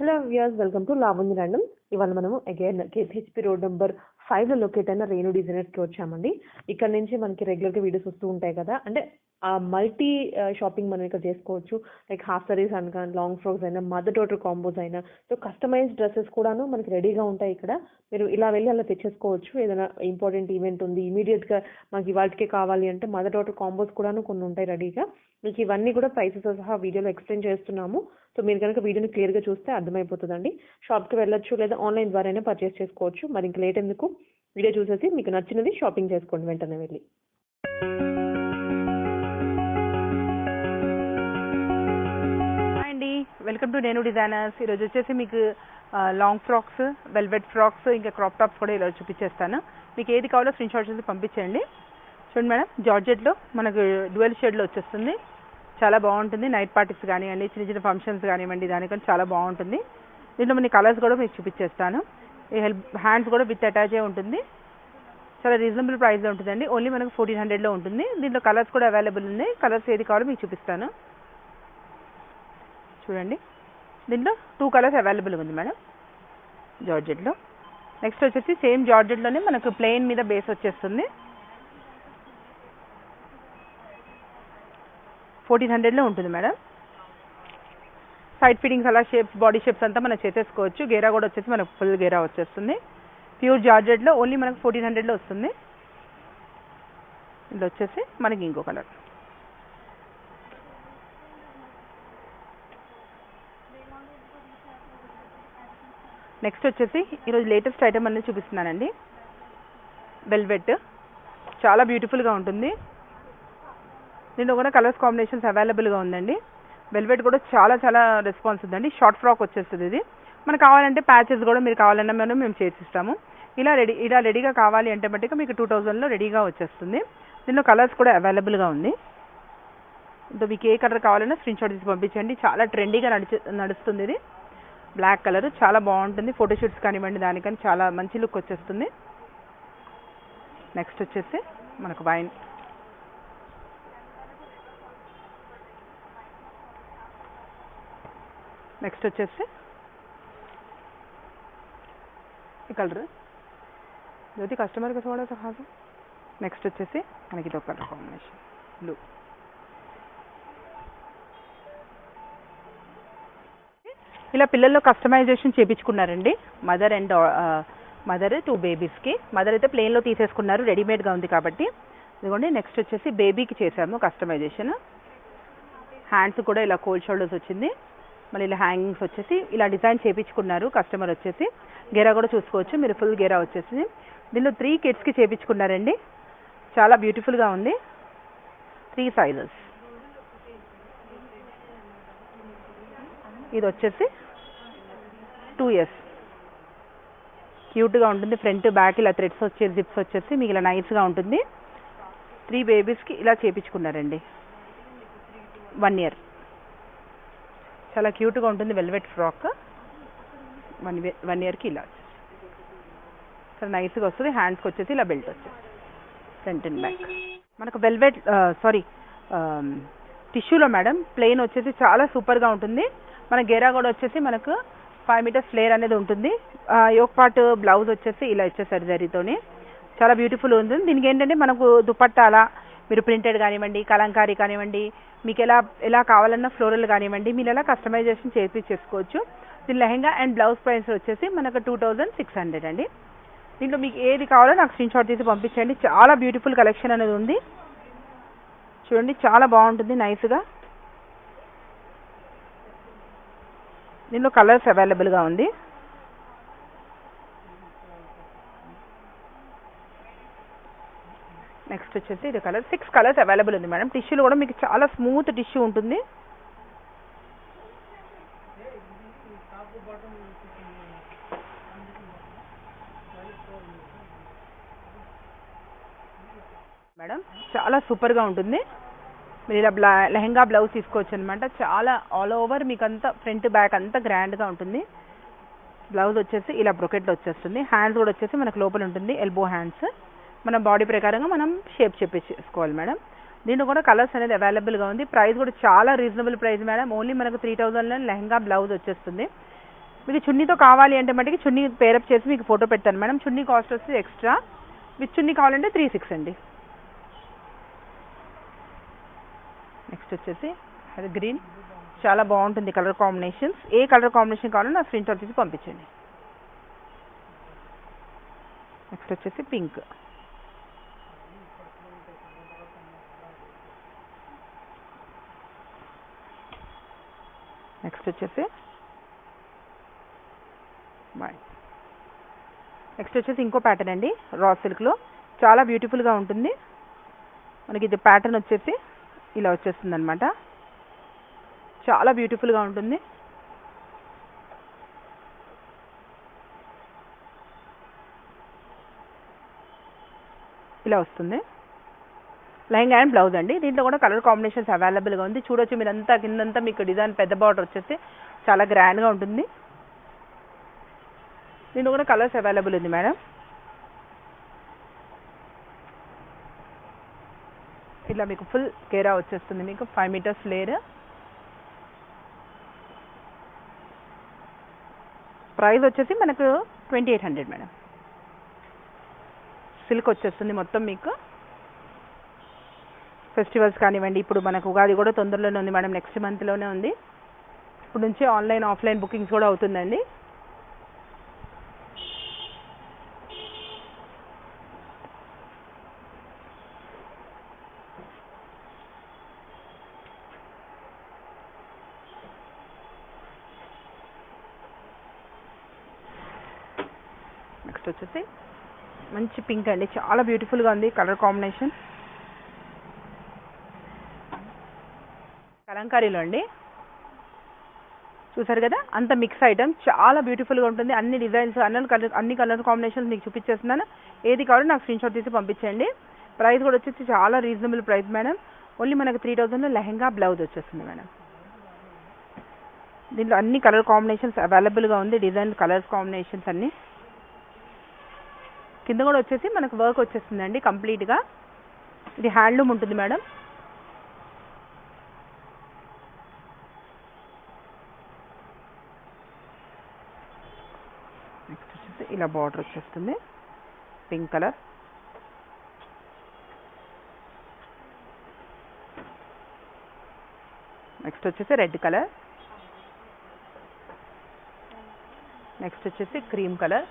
Hello viewers welcome to Lavanya random ఇవాళ మనము again KPHB road number ఫైవ్లో locate అయిన రేణు డిజైనర్స్కి వచ్చామండి. ఇక్కడ నుంచి మనకి రెగ్యులర్గా వీడియోస్ వస్తూ ఉంటాయి కదా. అంటే ఆ మల్టీ షాపింగ్ మనం ఇక్కడ చేసుకోవచ్చు. లైక్ హాఫ్ సారీస్ అనగా లాంగ్ ఫ్రాక్స్ అయినా మదర్ డాటర్ కాంబోస్ అయినా. సో కస్టమైజ్డ్ డ్రెస్సెస్ కూడాను మనకి రెడీగా ఉంటాయి ఇక్కడ. మీరు ఇలా వెళ్ళి అలా తెచ్చేసుకోవచ్చు. ఏదైనా ఇంపార్టెంట్ ఈవెంట్ ఉంది ఇమీడియట్గా మాకు ఇవాళకే కావాలి అంటే మదర్ డాటర్ కాంబోస్ కూడాను కొన్ని ఉంటాయి రెడీగా మీకు ఇవన్నీ కూడా ప్రైసెస్ సహా వీడియోలో ఎక్స్ప్లెయిన్ చేస్తున్నాము. సో మీరు కనుక వీడియోని క్లియర్గా చూస్తే అర్థమైపోతుందండి. షాప్కి వెళ్ళొచ్చు లేదా ఆన్లైన్ ద్వారానే పర్చేస్ చేసుకోవచ్చు. మరి ఇంక లేట్ ఎందుకు? వీడియో చూసేసి మీకు నచ్చినది షాపింగ్ చేసుకోండి వెంటనే వెళ్ళి. వెల్కమ్ టు నేను డిజైనర్స్. ఈరోజు వచ్చేసి మీకు లాంగ్ ఫ్రాక్స్ వెల్వెట్ ఫ్రాక్స్ ఇంకా క్రాప్ టాప్స్ కూడా ఇలా చూపించేస్తాను. మీకు ఏది కావాలో స్క్రీన్ షాట్ చేసి పంపించండి చూడండి మేడం జార్జెట్లో మనకు డ్యువెల్ షేడ్లో వచ్చేస్తుంది. చాలా బాగుంటుంది. నైట్ పార్టీస్ కానివ్వండి చిన్న చిన్న ఫంక్షన్స్ కానివ్వండి దానికని చాలా బాగుంటుంది. దీంట్లో మన కలర్స్ కూడా మీకు చూపించేస్తాను. ఈ హెల్ప్ హ్యాండ్స్ కూడా విత్ అటాచ్ ఉంటుంది. చాలా రీజనబుల్ ప్రైస్లో ఉంటుందండి. ఓన్లీ మనకు ఫోర్టీన్ హండ్రెడ్లో ఉంటుంది. దీంట్లో కలర్స్ కూడా అవైలబుల్ ఉన్నాయి. కలర్స్ ఏది కావాలో మీకు చూపిస్తాను. చూడండి. దీంట్లో టూ కలర్స్ అవైలబుల్ ఉంది మేడం. జార్జెట్లో నెక్స్ట్ వచ్చేసి సేమ్ జార్జెట్లోనే మనకు ప్లెయిన్ మీద బేస్ వచ్చేస్తుంది. ఫోర్టీన్ హండ్రెడ్లో ఉంటుంది మేడం. సైడ్ ఫిట్టింగ్స్ అలా షేప్స్ బాడీ షేప్స్ అంతా మనం చేసేసుకోవచ్చు. గేరా కూడా వచ్చేసి మనకు ఫుల్ గేరా వచ్చేస్తుంది. ప్యూర్ జార్జెట్లో ఓన్లీ మనకు ఫోర్టీన్ హండ్రెడ్లో వస్తుంది. ఇది వచ్చేసి మనకి ఇంకో కలర్ నెక్స్ట్ వచ్చేసి ఈరోజు లేటెస్ట్ ఐటమ్ అనేది చూపిస్తున్నానండి. వెల్వెట్ చాలా బ్యూటిఫుల్గా ఉంటుంది. దీంట్లో కూడా కలర్స్ కాంబినేషన్స్ అవైలబుల్గా ఉందండి. వెల్వెట్ కూడా చాలా చాలా రెస్పాన్స్ ఉందండి. షార్ట్ ఫ్రాక్ వచ్చేస్తుంది ఇది. మనకు కావాలంటే ప్యాచెస్ కూడా మీరు కావాలన్నా మనం మేము చేసిస్తాము ఇలా రెడీ ఇలా రెడీగా కావాలి అంటే బట్టి మీకు టూ థౌజండ్లో రెడీగా వచ్చేస్తుంది. దీనిలో కలర్స్ కూడా అవైలబుల్గా ఉంది. ఇంకా మీకు ఏ కలర్ కావాలన్నా స్క్రీన్ షాట్ తీసి పంపించండి. చాలా ట్రెండీగా నడిచి నడుస్తుంది ఇది. Black colour. చాలా బాగుంటుంది. ఫోటోషూట్స్ కానివ్వండి దానికని చాలా మంచి లుక్ వచ్చేస్తుంది. నెక్స్ట్ వచ్చేసి మనకు వైన్ నెక్స్ట్ వచ్చేసి ఈ కలర్ జ్యోతి కస్టమర్ కోసం కూడా సహాయం నెక్స్ట్ వచ్చేసి మనకి ఇది ఒక కలర్ కాంబినేషన్ బ్లూ ఇలా పిల్లల్లో కస్టమైజేషన్ చేయించుకున్నారండి మదర్ అండ్ మదర్ టూ బేబీస్కి మదర్ అయితే ప్లెయిన్లో తీసేసుకున్నారు రెడీమేడ్గా ఉంది కాబట్టి. ఇదిగోండి నెక్స్ట్ వచ్చేసి బేబీకి చేసాము కస్టమైజేషన్ హ్యాండ్స్ కూడా ఇలా కోల్డ్ షోల్డర్స్ వచ్చింది. మళ్ళీ ఇలా హ్యాంగింగ్స్ వచ్చేసి ఇలా డిజైన్ చేయించుకున్నారు కస్టమర్ వచ్చేసి. గేరా కూడా చూసుకోవచ్చు మీరు ఫుల్ గేరా వచ్చేసి దీనిలో త్రీ కిడ్స్కి చేయించుకున్నారండి చాలా బ్యూటిఫుల్గా ఉంది. త్రీ సైజెస్ ఇది వచ్చేసి టూ ఇయర్స్ క్యూట్గా ఉంటుంది ఫ్రంట్ బ్యాక్ ఇలా థ్రెడ్స్ వచ్చే జిప్స్ వచ్చేసి మీకు ఇలా నైస్గా ఉంటుంది. త్రీ బేబీస్కి ఇలా చేయించుకున్నారండి వన్ ఇయర్ చాలా క్యూట్గా ఉంటుంది వెల్వెట్ ఫ్రాక్ వన్ వన్ ఇయర్కి ఇలా చాలా నైస్గా వస్తుంది హ్యాండ్స్కి వచ్చేసి ఇలా బెల్ట్ వచ్చేసి. ఫ్రంట్ అండ్ బ్యాక్ మనకు వెల్వెట్ సారీ టిష్యూలో మేడం ప్లెయిన్ వచ్చేసి చాలా సూపర్గా ఉంటుంది. మన గేరా కూడా వచ్చేసి మనకు ఫైవ్ మీటర్స్ ఫ్లేర్ అనేది ఉంటుంది. యోక్ పార్ట్ బ్లౌజ్ వచ్చేసి ఇలా ఇచ్చేసారు జరీతోని. చాలా బ్యూటిఫుల్ ఉంటుంది దీనికి ఏంటంటే మనకు దుపట్టా అలా మీరు ప్రింటెడ్ కానివ్వండి కలంకారీ కానివ్వండి మీకు ఎలా ఎలా కావాలన్నా ఫ్లోరల్ కానివ్వండి మీరు ఎలా కస్టమైజేషన్ చేసి చేసుకోవచ్చు దీని లెహంగా అండ్ బ్లౌజ్ ప్రైస్ వచ్చేసి మనకు టూ థౌజండ్ సిక్స్ హండ్రెడ్ అండి. దీంట్లో మీకు ఏది కావాలో నాకు స్క్రీన్ షాట్ తీసి పంపించండి. చాలా బ్యూటిఫుల్ కలెక్షన్ అనేది ఉంది. చూడండి చాలా బాగుంటుంది నైస్గా దీనిలో కలర్స్ అవైలబుల్గా ఉంది. నెక్స్ట్ వచ్చేసి ఇది కలర్. సిక్స్ కలర్స్ అవైలబుల్ ఉంది మేడం. టిష్యూలో కూడా మీకు చాలా స్మూత్ టిష్యూ ఉంటుంది. మేడం చాలా సూపర్గా ఉంటుంది. మీరు ఇలా బ్లా లెహంగా బ్లౌజ్ తీసుకోవచ్చు అనమాట చాలా ఆల్ ఓవర్ మీకు అంతా ఫ్రంట్ బ్యాక్ అంతా గ్రాండ్గా ఉంటుంది. బ్లౌజ్ వచ్చేసి ఇలా బ్రొకెట్లో వచ్చేస్తుంది. హ్యాండ్స్ కూడా వచ్చేసి మనకు లోపల ఉంటుంది ఎల్బో హ్యాండ్స్ మన బాడీ ప్రకారంగా మనం షేప్ చెప్పేసుకోవాలి మేడం. దీంట్లో కూడా కలర్స్ అనేది అవైలబుల్గా ఉంది. ప్రైస్ కూడా చాలా రీజనబుల్ ప్రైస్ మేడం. ఓన్లీ మనకు త్రీ థౌజండ్లో లెహంగా బ్లౌజ్ వచ్చేస్తుంది. మీకు చున్నీతో కావాలి అంటే మటుకి చున్నీ పేరప్ చేసి మీకు ఫోటో పెడతాను మేడం. చున్నీ కాస్ట్ వచ్చి ఎక్స్ట్రా విత్ చున్నీ కావాలంటే త్రీ సిక్స్ అండి. నెక్స్ట్ వచ్చేసి అది గ్రీన్ చాలా బాగుంటుంది కలర్ కాంబినేషన్స్ ఏ కలర్ కాంబినేషన్ కావాలో నా స్క్రీన్ షాట్ తీసి పంపించండి. నెక్స్ట్ వచ్చేసి పింక్ నెక్స్ట్ వచ్చేసి బాయ్ నెక్స్ట్ వచ్చేసి ఇంకో ప్యాటర్న్ అండి రా సిల్క్లో చాలా బ్యూటిఫుల్గా ఉంటుంది. మనకి ఇది ప్యాటర్న్ వచ్చేసి ఇలా వచ్చేస్తుంది అనమాట చాలా బ్యూటిఫుల్గా ఉంటుంది. ఇలా వస్తుంది. లెహంగా అండ్ బ్లౌజ్ అండి. దీంట్లో కూడా కలర్ కాంబినేషన్స్ అవైలబుల్గా ఉంది. చూడొచ్చు మీరంతా కిందంతా మీకు డిజైన్ పెద్ద బార్డర్ వచ్చేసి చాలా గ్రాండ్గా ఉంటుంది. దీంట్లో కూడా కలర్స్ అవైలబుల్ ఉంది మేడం. ఇట్లా మీకు ఫుల్ కేరా వచ్చేస్తుంది. మీకు ఫైవ్ మీటర్స్ లేయర్ ప్రైస్ వచ్చేసి మనకు twenty eight hundred madam silk వచ్చేస్తుంది మొత్తం మీకు. ఫెస్టివల్స్ కానివ్వండి ఇప్పుడు మనకు ఉగాది కూడా తొందరలోనే ఉంది మేడం నెక్స్ట్ మంత్లోనే ఉంది. ఇప్పుడు నుంచి ఆన్లైన్ ఆఫ్లైన్ బుకింగ్స్ కూడా అవుతుందండి. నెక్స్ట్ వచ్చేసి. మంచి పింక్ అండి. చాలా బ్యూటిఫుల్గా ఉంది కలర్ కాంబినేషన్ కలంకారీలో అండి. చూసారు కదా? అంత మిక్స్ ఐటమ్ చాలా బ్యూటిఫుల్గా ఉంటుంది. అన్ని డిజైన్స్ అన్ని కలర్ అన్ని కలర్ కాంబినేషన్స్ మీకు చూపించేస్తున్నాను. ఏది కావాలో నాకు స్క్రీన్ షాట్ తీసి పంపించండి ప్రైస్ కూడా వచ్చేసి చాలా రీజనబుల్ ప్రైస్ మేడం ఓన్లీ మనకు త్రీ థౌజండ్లో లెహెంగా బ్లౌజ్ వచ్చేస్తుంది మేడం దీంట్లో అన్ని కలర్ కాంబినేషన్స్ అవైలబుల్గా ఉంది. డిజైన్ కలర్స్ కాంబినేషన్స్ అన్నీ. కింద కూడా వచ్చేసి మనకు వర్క్ వచ్చేస్తుందండి కంప్లీట్గా. ఇది హ్యాండ్లూమ్ ఉంటుంది మేడం. నెక్స్ట్ వచ్చేసి ఇలా బార్డర్ వచ్చేస్తుంది. Pink colour. నెక్స్ట్ వచ్చేసి రెడ్ కలర్. నెక్స్ట్ వచ్చేసి క్రీమ్ కలర్.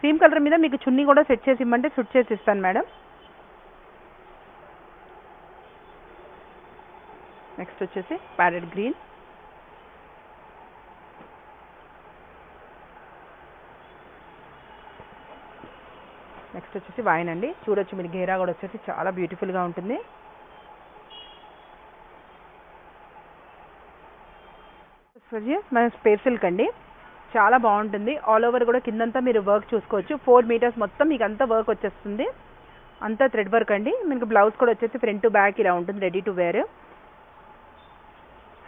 క్రీమ్ కలర్ మీద మీకు చున్నీ కూడా సెట్ చేసి ఇమ్మంటే సెట్ చేసి ఇస్తాను మేడం నెక్స్ట్ వచ్చేసి ప్యారెట్ గ్రీన్ నెక్స్ట్ వచ్చేసి వైన్ అండి. చూడొచ్చు మీరు గేరా కూడా వచ్చేసి చాలా బ్యూటిఫుల్గా ఉంటుంది. మన స్పేర్ సిల్క్ అండి. చాలా బాగుంటుంది. ఆల్ ఓవర్ కూడా కిందంతా మీరు వర్క్ చూసుకోవచ్చు. ఫోర్ మీటర్స్ మొత్తం మీకు అంతా వర్క్ వచ్చేస్తుంది. అంతా థ్రెడ్ వర్క్ అండి. మీకు బ్లౌజ్ కూడా వచ్చేసి ఫ్రంట్ టు బ్యాక్ ఇలా ఉంటుంది రెడీ టు వేర్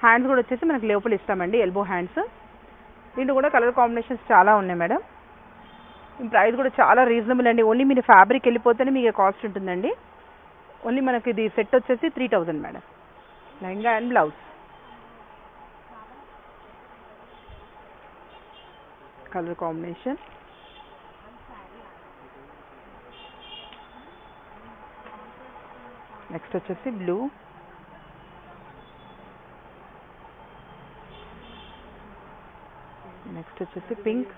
హ్యాండ్స్ కూడా వచ్చేసి మనకు లోపల ఇస్తామండి ఎల్బో హ్యాండ్స్ దీంట్లో కూడా కలర్ కాంబినేషన్స్ చాలా ఉన్నాయి మేడం. ప్రైస్ కూడా చాలా రీజనబుల్ అండి. ఓన్లీ మీరు ఫ్యాబ్రిక్ వెళ్ళిపోతేనే మీకు కాస్ట్ ఉంటుందండి. ఓన్లీ మనకి ఇది సెట్ వచ్చేసి three thousand madam. Lehenga and blouse colour combination next వచ్చేసి బ్లూ నెక్స్ట్ వచ్చేసి పింక్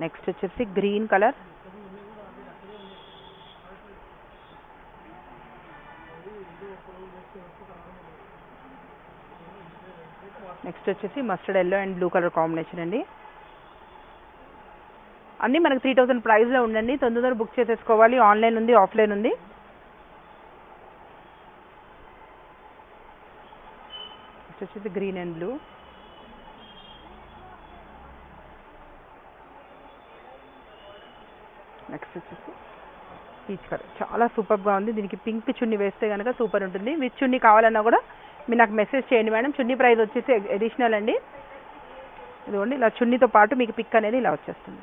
నెక్స్ట్ వచ్చేసి గ్రీన్ కలర్ నెక్స్ట్ వచ్చేసి mustard yellow and blue colour combination అండి. అన్నీ మనకు త్రీ థౌసండ్ ప్రైస్లో ఉండండి. తొందరగా బుక్ చేసేసుకోవాలి. ఆన్లైన్ ఉంది ఆఫ్లైన్ ఉంది. నెక్స్ట్ వచ్చేసి గ్రీన్ అండ్ బ్లూ నెక్స్ట్ వచ్చేసి పీచ్ కలర్ చాలా సూపర్గా ఉంది. దీనికి పింక్ చున్నీ వేస్తే కనుక సూపర్ ఉంటుంది. విత్ చున్నీ కావాలన్నా కూడా మీరు నాకు మెసేజ్ చేయండి మేడం. చున్నీ ప్రైస్ వచ్చేసి అడిషనల్ అండి. ఇదిగోండి ఇలా చున్నీతో పాటు మీకు పిక్ అనేది ఇలా వచ్చేస్తుంది.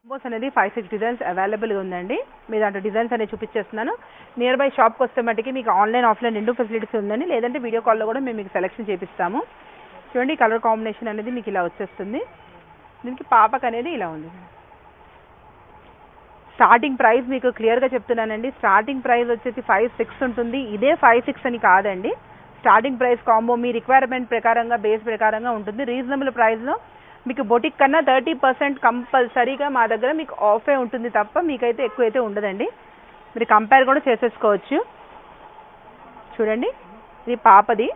కాంబోస్ అనేది ఫైవ్ సిక్స్ డిజైన్స్ అవైలబుల్గా ఉందండి. మీ దాంట్లో డిజైన్స్ అనేది చూపించేస్తున్నాను. నియర్ బై షాప్కి వస్తే మట్టుకి మీకు ఆన్లైన్ ఆఫ్లైన్ రెండు ఫెసిలిటీస్ ఉందండి. లేదంటే వీడియో కాల్లో కూడా మేము మీకు సెలెక్షన్ చేపిస్తాము. చూడండి కలర్ కాంబినేషన్ అనేది మీకు ఇలా వచ్చేస్తుంది. దీనికి పాపకు అనేది ఇలా ఉంది. స్టార్టింగ్ ప్రైస్ మీకు క్లియర్గా చెప్తున్నానండి. స్టార్టింగ్ ప్రైస్ వచ్చేసి ఫైవ్ సిక్స్ ఉంటుంది. ఇదే ఫైవ్ సిక్స్ అని కాదండి. స్టార్టింగ్ ప్రైస్ కాంబో మీ రిక్వైర్మెంట్ ప్రకారంగా బేస్ ప్రకారంగా ఉంటుంది. రీజనబుల్ ప్రైస్లో మీకు బొటిక్ కన్నా థర్టీ పర్సెంట్ కంపల్సరీగా మా దగ్గర మీకు ఆఫే ఉంటుంది తప్ప మీకైతే ఎక్కువ అయితే ఉండదండి. మీరు కంపేర్ కూడా చేసేసుకోవచ్చు. చూడండి. ఇది పాపది.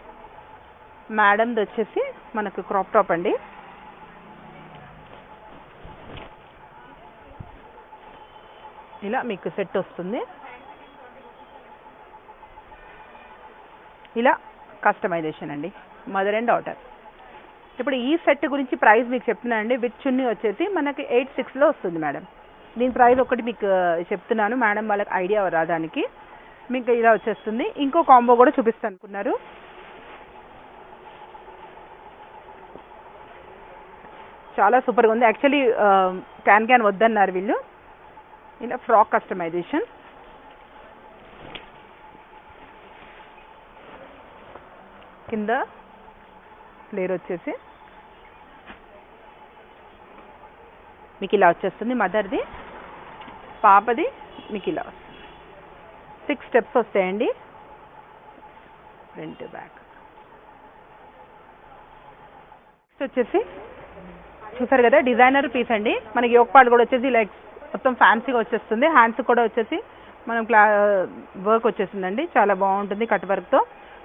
మేడంది వచ్చేసి మనకు క్రాప్ టాప్ అండి. ఇలా మీకు సెట్ వస్తుంది. ఇలా కస్టమైజేషన్ అండి. మదర్ అండ్ డాటర్ ఇప్పుడు ఈ సెట్ గురించి ప్రైస్ మీకు చెప్తున్నానండి విత్ చున్నీ వచ్చేసి మనకి ఎయిట్ సిక్స్లో వస్తుంది మేడం. దీని ప్రైస్ ఒకటి మీకు uh, చెప్తున్నాను. మేడం వాళ్ళకి ఐడియా రాదానికి మీకు ఇలా వచ్చేస్తుంది. ఇంకో కాంబో కూడా చూపిస్తాను అనుకున్నారు. చాలా సూపర్గా ఉంది. యాక్చువల్లీ క్యాన్ క్యాన్ వద్దన్నారు వీళ్ళు. ఇలా ఫ్రాక్ కస్టమైజేషన్ కింద ఫ్లేర్ వచ్చేసి మీకు ఇలా వచ్చేస్తుంది మదర్ది పాపది మీకు ఇలా వస్తుంది. సిక్స్ స్టెప్స్ వస్తాయండి. ఫ్రంట్ బ్యాక్ నెక్స్ట్ వచ్చేసి చూసారు కదా డిజైనర్ పీస్ అండి. మనకి యోగపాడు కూడా వచ్చేసి లైక్ మొత్తం ఫ్యాన్సీగా వచ్చేస్తుంది. హ్యాండ్స్ కూడా వచ్చేసి మనం క్లా వర్క్ వచ్చేసిందండి చాలా బాగుంటుంది కట్ వర్క్తో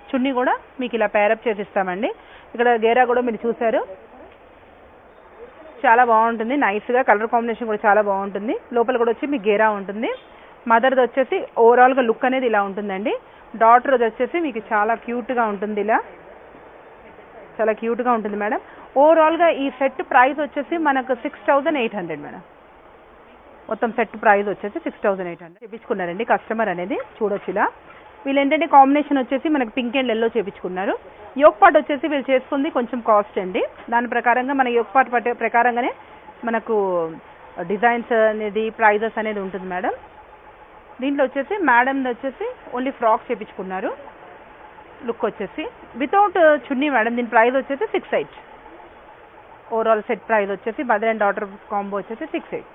చున్నీ కూడా మీకు ఇలా పేరప్ చేసి ఇస్తామండి ఇక్కడ గేరా కూడా మీరు చూసారు చాలా బాగుంటుంది. నైస్గా కలర్ కాంబినేషన్ కూడా చాలా బాగుంటుంది. లోపల కూడా వచ్చి మీకు గేరా ఉంటుంది. మదర్ది వచ్చేసి ఓవరాల్గా లుక్ అనేది ఇలా ఉంటుందండి. డాటర్ది వచ్చేసి మీకు చాలా క్యూట్గా ఉంటుంది ఇలా. చాలా క్యూట్గా ఉంటుంది మేడం ఓవరాల్గా ఈ సెట్ ప్రైస్ వచ్చేసి మనకు six thousand eight hundred madam మొత్తం సెట్ ప్రైస్ వచ్చేసి సిక్స్ థౌసండ్ ఎయిట్ హండ్రెడ్ చేపించుకున్నారండి. కస్టమర్ అనేది చూడొచ్చు ఇలా. వీళ్ళు ఏంటంటే కాంబినేషన్ వచ్చేసి మనకి పింక్ అండ్ ఎల్లో చేపించుకున్నారు. యోగ్ పాట్ వచ్చేసి వీళ్ళు చేసుకుంది కొంచెం కాస్ట్ అండి. దాని ప్రకారంగా మన యోగ్ పాట్ పట్టే ప్రకారంగానే మనకు డిజైన్స్ అనేది ప్రైజెస్ అనేది ఉంటుంది మేడం. దీంట్లో వచ్చేసి మేడంది వచ్చేసి ఓన్లీ ఫ్రాక్ చేపించుకున్నారు. లుక్ వచ్చేసి వితౌట్ చున్నీ మేడం దీని ప్రైస్ వచ్చేసి six eight. Overall set price వచ్చేసి మదర్ అండ్ డాటర్ కాంబో వచ్చేసి సిక్స్ ఎయిట్.